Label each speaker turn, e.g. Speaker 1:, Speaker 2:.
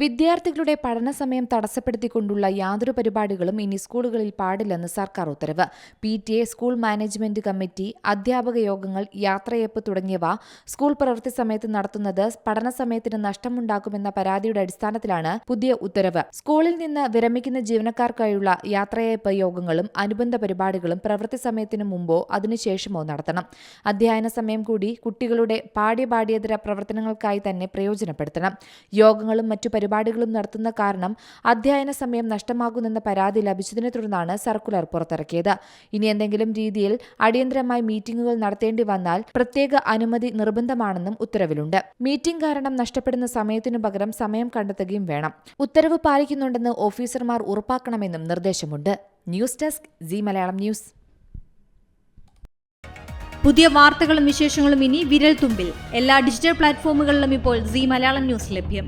Speaker 1: വിദ്യാർത്ഥികളുടെ പഠന സമയം തടസ്സപ്പെടുത്തിക്കൊണ്ടുള്ള യാതൊരു പരിപാടികളും ഇനി സ്കൂളുകളിൽ പാടില്ലെന്ന് സർക്കാർ ഉത്തരവ്. P T A school management committee അധ്യാപക യോഗങ്ങൾ യാത്രയപ്പ് തുടങ്ങിയവ സ്കൂൾ പ്രവൃത്തി സമയത്ത് നടത്തുന്നത് പഠന സമയത്തിന് നഷ്ടമുണ്ടാക്കുമെന്ന പരാതിയുടെ അടിസ്ഥാനത്തിലാണ് പുതിയ ഉത്തരവ്. സ്കൂളിൽ നിന്ന് വിരമിക്കുന്ന ജീവനക്കാർക്കായുള്ള യാത്രയപ്പ് യോഗങ്ങളും അനുബന്ധ പരിപാടികളും പ്രവൃത്തി സമയത്തിന് മുമ്പോ അതിനുശേഷമോ നടത്തണം. അധ്യയന സമയം കൂടി കുട്ടികളുടെ പാഠ്യപാഠ്യേതര പ്രവർത്തനങ്ങൾക്കായി തന്നെ പ്രയോജനപ്പെടുത്തണം. യോഗങ്ങളും മറ്റു പരിപാടികളും നടത്തുന്ന കാരണം അധ്യയന സമയം നഷ്ടമാകുന്നെന്ന പരാതി ലഭിച്ചതിനെ തുടർന്നാണ് സർക്കുലർ പുറത്തിറക്കിയത്. ഇനി എന്തെങ്കിലും രീതിയിൽ അടിയന്തരമായി മീറ്റിംഗുകൾ നടത്തേണ്ടി വന്നാൽ പ്രത്യേക അനുമതി നിർബന്ധമാണെന്നും ഉത്തരവിലുണ്ട്. മീറ്റിംഗ് കാരണം നഷ്ടപ്പെടുന്ന സമയത്തിനു പകരം സമയം കണ്ടെത്തുകയും വേണം. ഉത്തരവ് പാലിക്കുന്നുണ്ടെന്ന് ഓഫീസർമാർ ഉറപ്പാക്കണമെന്നും നിർദ്ദേശമുണ്ട്. News desk Zee Malayalam news.
Speaker 2: പുതിയ വാർത്തകളും വിശേഷങ്ങളും ഇനി വിരൽ തുമ്പിൽ. എല്ലാ ഡിജിറ്റൽ പ്ലാറ്റ്ഫോമുകളിലും ഇപ്പോൾ സി മലയാളം ന്യൂസ് ലഭ്യം.